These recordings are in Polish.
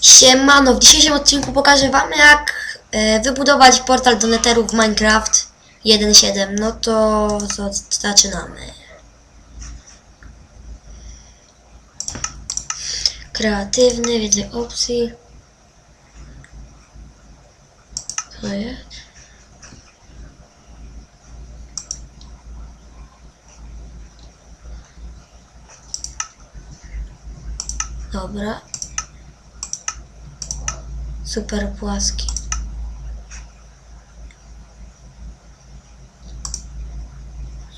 Siemano, w dzisiejszym odcinku pokażę wam jak e, wybudować portal do Netheru w Minecraft 1.7. No to, to zaczynamy. Kreatywny, więcej opcji. Co jest? Dobra. Super płaski.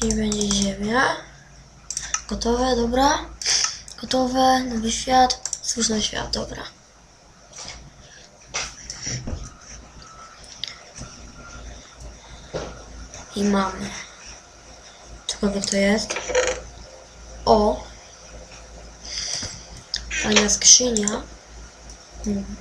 I będzie ziemia. Gotowe, dobra. Gotowe, nowy świat. Stwórz świat, dobra. I mamy. Cokolwiek to jest. O! Fajna skrzynia. Hmm.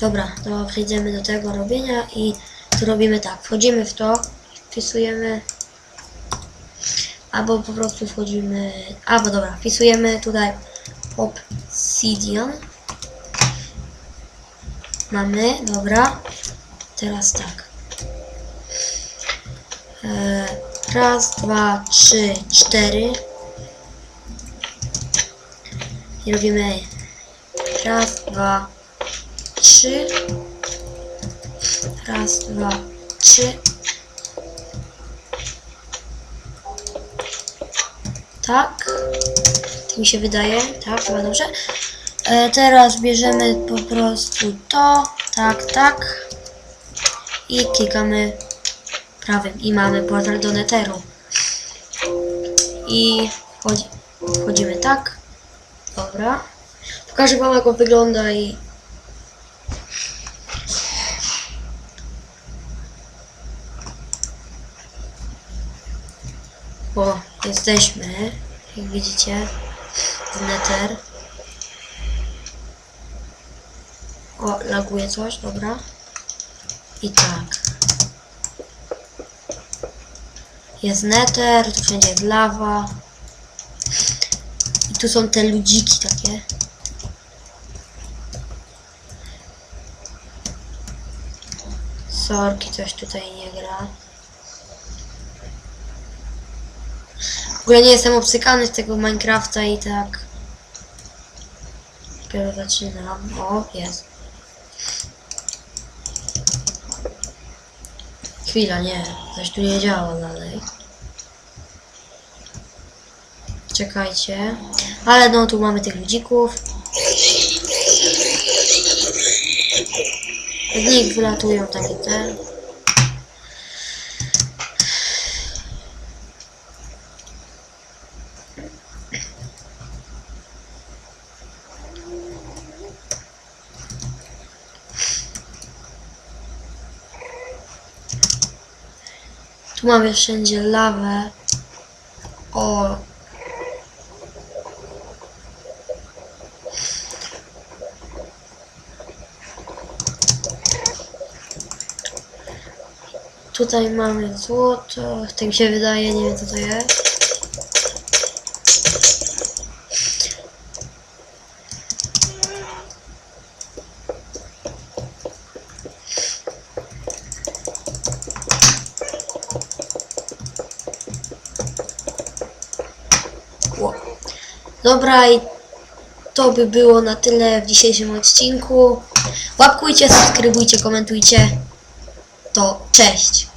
Dobra, to przejdziemy do tego robienia i tu robimy tak. Wchodzimy w to, wpisujemy albo po prostu wchodzimy, albo dobra, wpisujemy tutaj obsidian. Mamy, dobra. Teraz tak. E, raz, dwa, trzy, cztery. I robimy raz, dwa, trzy. Raz, dwa, trzy. Tak. Tak mi się wydaje. Tak, chyba dobrze. E, teraz bierzemy po prostu to. Tak, tak. I klikamy prawym. I mamy portal do Netheru. I wchodzi, wchodzimy tak. Dobra. Pokażę wam jak on wygląda i bo jesteśmy, jak widzicie, w Nether. O, laguje coś, dobra. I tak. Jest Nether, tu wszędzie jest lawa. I tu są te ludziki takie. Sorki, coś tutaj nie gra. Ogóle nie jestem obcykany z tego Minecrafta i tak. Dopiero zaczynam. O, jest. Chwila, nie. Coś tu nie działa dalej. Czekajcie. Ale no, tu mamy tych ludzików. Z nich wylatują takie te. Tu mamy wszędzie lawę. O. Tutaj mamy złoto. Tak mi się wydaje, nie wiem co to jest. Dobra i to by było na tyle w dzisiejszym odcinku. Łapkujcie, subskrybujcie, komentujcie. To cześć.